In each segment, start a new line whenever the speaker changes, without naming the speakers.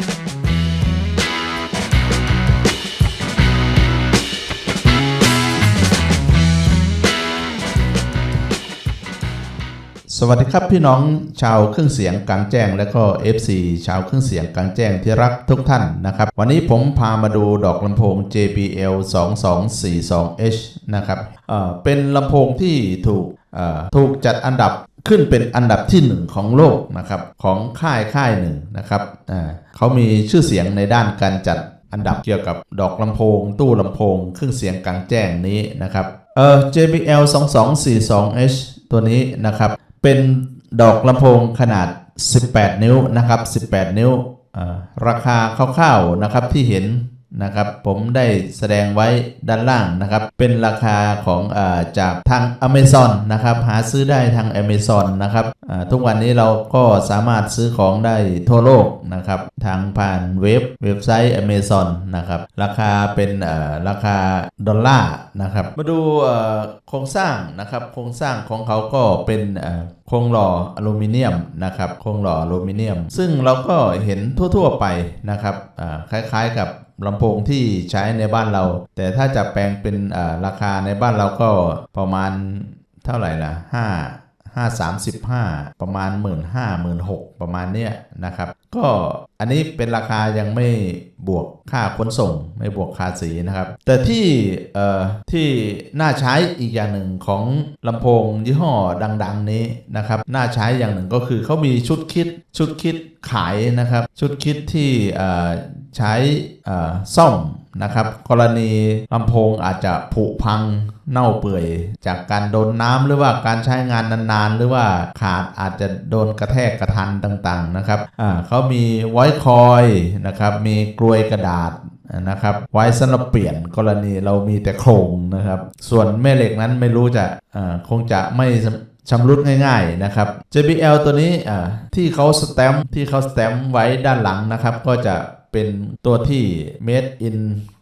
สวัสดีครับพี่น้องชาวเครื่องเสียงกลางแจ้งและก็ FC ชาวเครื่องเสียงกลางแจ้งที่รักทุกท่านนะครับ วันนี้ผมพามาดูดอกลำโพง JBL 2242H นะครับเเป็นลำโพงที่ถูกถูกจัดอันดับ ขึ้นเป็นอันดับที่หนึ่งของโลกนะครับของค่ายค่ายหนึ่งนะครับเขามีชื่อเสียงในด้านการจัดอันดับเกี่ยวกับดอกลำโพง ตู้ลำโพง เครื่องเสียงกลางแจ้งนี้นะครับเอ่อ JBL 2242H ตัวนี้นะครับเป็นดอกลำโพงขนาด 18 นิ้วนะครับ 18 นิ้วราคาคร่าวๆนะครับที่เห็น นะครับผมได้แสดงไว้ด้านล่างนะครับ เป็นราคาของอาจากทาง Amazon นะครับ หาซื้อได้ทาง Amazon นะครับทุกวันนี้เราก็สามารถซื้อของได้ทั่วโลกนะครับทางผ่านเว็บเว็บไซต์ Amazon นะครับราคาเป็นราคาดอลลาร์นะครับ มาดูโครงสร้างนะครับโครงสร้างของเขาก็เป็นโครงหล่ออลูมิเนียมนะครับโครงหล่ออลูมิเนียม ซึ่งเราก็เห็นทั่ว ๆ ไปนะครับคล้ายๆกับ ลำโพงที่ใช้ในบ้านเรา แต่ถ้าจะแปลงเป็นราคาในบ้านเราก็ประมาณเท่าไหร่ล่ะ5 5 35ประมาณ1 5 0 0 0 1 6 0ประมาณเนี้ยนะครับ ก็อันนี้เป็นราคายังไม่บวกค่าขนส่งไม่บวกค่าสีนะครับ แต่ที่เอ่อที่น่าใช้อีกอย่างหนึ่งของลำโพงยี่ห้อดัง ๆ นี้นะครับน่าใช้อย่างหนึ่งก็คือเขามีชุดคิดชุดคิดขายนะครับ ชุดคิดที่เอ่อ ใช้เอ่อซ่อมนะครับ กรณีลำโพงอาจจะผุพังเน่าเปื่อย จากการโดนน้ำหรือว่าการใช้งานนานๆ หรือว่าขาดอาจจะโดนกระแทกกระทันต่างๆนะครับอ่าเขามีไว้คอยนะครับ มีกลวยกระดาษนะครับไว้สำหรับเปลี่ยนกรณีเรามีแต่โครงนะครับ ส่วนแม่เหล็กนั้นไม่รู้จะอ่าคงจะไม่ชำรุดง่ายๆนะครับ JBL ตัวนี้อ่าที่เขาสแตมป์ที่เขาสแตมป์ไว้ด้านหลังนะครับ ก็จะ เป็นตัวที่ made in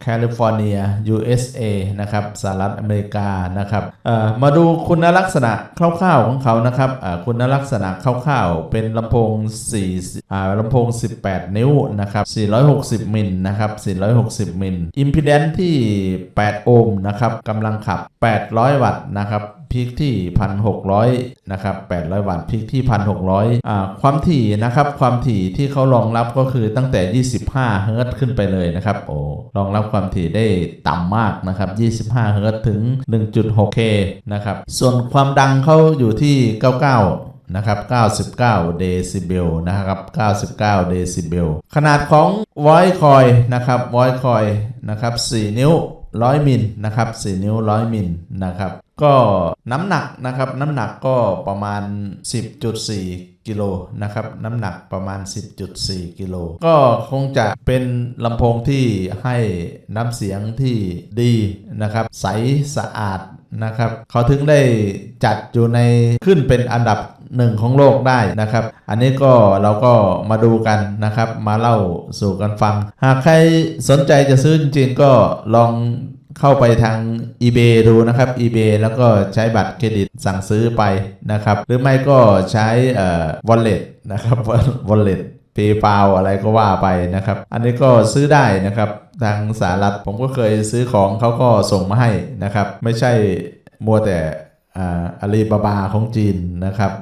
California USA นะครับสหรัฐอเมริกานะครับมาดูคุณลักษณะคร่าวๆของเขานะครับคุณลักษณะคร่าวๆ เป็นลำโพง4อ่ลำโพง 18 นิ้วนะครับ460 มิลนะครับ460 มิล อิมพีแดนที่ 8 โอห์มนะครับกำลังขับ 800 วัตต์นะครับ พีคที่ 1,600นะครับ800 วัตต์พีคที่ 1,600อ่าความถี่นะครับความถี่ที่เขารองรับก็คือตั้งแต่ 25 เฮิรตซ์ขึ้นไปเลยนะครับโอ้รองรับความถี่ได้ต่ำมากนะครับ 25 เฮิรตซ์ถึง 1.6K นะครับส่วนความดังเขาอยู่ที่ 99นะครับ 99 เดซิเบล นะครับ 99 เดซิเบล ขนาดของ voice coil นะครับ voice coil นะครับ 4 นิ้ว 100 มิลนะครับ 4 นิ้ว 100 มิลนะครับ ก็น้ำหนักนะครับ น้ำหนักก็ประมาณ 10.4 กิโลนะครับ น้ำหนักประมาณ 10.4 กิโล ก็คงจะเป็นลำโพงที่ให้น้ำเสียงที่ดีนะครับ ใสสะอาดนะครับ เขาถึงได้จัดอยู่ในขึ้นเป็นอันดับ หนึ่งของโลกได้นะครับ อันนี้ก็เราก็มาดูกันนะครับ มาเล่าสู่กันฟัง หากใครสนใจจะซื้อจริงๆก็ลองเข้าไปทาง eBay ดูนะครับ eBay แล้วก็ใช้บัตรเครดิตสั่งซื้อไปนะครับ หรือไม่ก็ใช้ wallet นะครับ wallet PayPal อะไรก็ว่าไปนะครับ อันนี้ก็ซื้อได้นะครับ ทางสหรัฐผมก็เคยซื้อของเขาก็ส่งมาให้นะครับ ไม่ใช่มัวแต่ อาลีบาบาของจีนนะครับ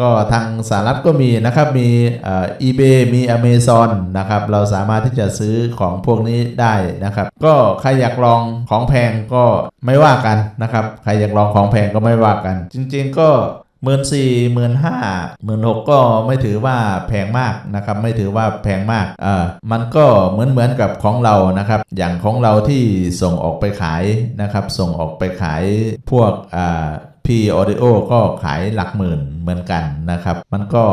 ก็ทางสหรัฐก็มีนะครับ มีอ่อ eBay มี Amazon นะครับ เราสามารถที่จะซื้อของพวกนี้ได้นะครับ ก็ใครอยากลองของแพงก็ไม่ว่ากันนะครับ ใครอยากลองของแพงก็ไม่ว่ากัน จริงๆก็หมื่นสี่หมื่นห้าหมื่นหกก็ไม่ถือว่าแพงมากนะครับ ไม่ถือว่าแพงมากเออมันก็เหมือนเหมือนกับของเรานะครับ อย่างของเราที่ส่งออกไปขายนะครับ ส่งออกไปขายพวกอ่า P Audio ก็ขายหลักหมื่นเหมือนกันนะครับ มันก็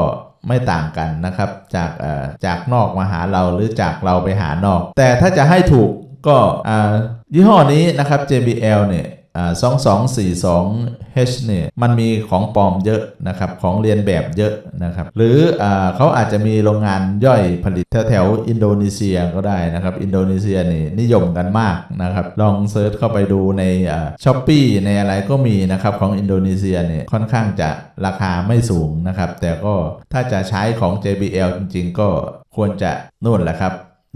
ไม่ต่างกันนะครับ จากจากนอกมาหาเราหรือจากเราไปหานอก แต่ถ้าจะให้ถูกก็ยี่ห้อนี้นะครับ JBL เนี่ย 2242 H เนี่ยมันมีของปลอมเยอะนะครับของเรียนแบบเยอะนะครับหรืออเขาอาจจะมีโรงงานย่อยผลิตแถวๆอินโดนีเซียก็ได้นะครับอินโดนีเซียนี่นิยมกันมากนะครับลองเซิร์ชเข้าไปดูในช้อปปี้ในอะไรก็มีนะครับของอินโดนีเซียเนี่ยค่อนข้างจะราคาไม่สูงนะครับแต่ก็ถ้าจะใช้ของ JBL จริงๆ ก็ควรจะนู่นแหละครับ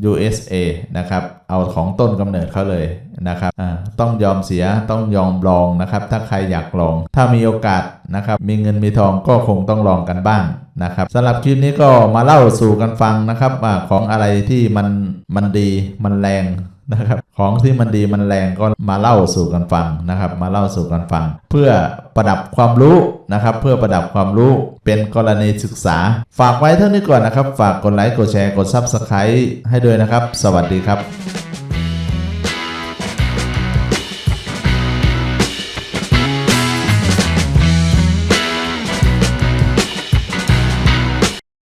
USA นะครับ เอาของต้นกำเนิดเขาเลยนะครับ ต้องยอมเสีย ต้องยอมลองนะครับ ถ้าใครอยากลอง ถ้ามีโอกาสนะครับ มีเงินมีทองก็คงต้องลองกันบ้างนะครับสำหรับคลิปนี้ก็มาเล่าสู่กันฟังนะครับว่าของอะไรที่มันมันดีมันแรงนะครับ ของที่มันดีมันแรงก็มาเล่าสู่กันฟังนะครับ มาเล่าสู่กันฟัง เพื่อประดับความรู้นะครับ เพื่อประดับความรู้ เป็นกรณีศึกษา ฝากไว้เท่านี้ก่อนนะครับ ฝากกดไลค์ กดแชร์ กด Subscribe ให้ด้วยนะครับ สวัสดีครับ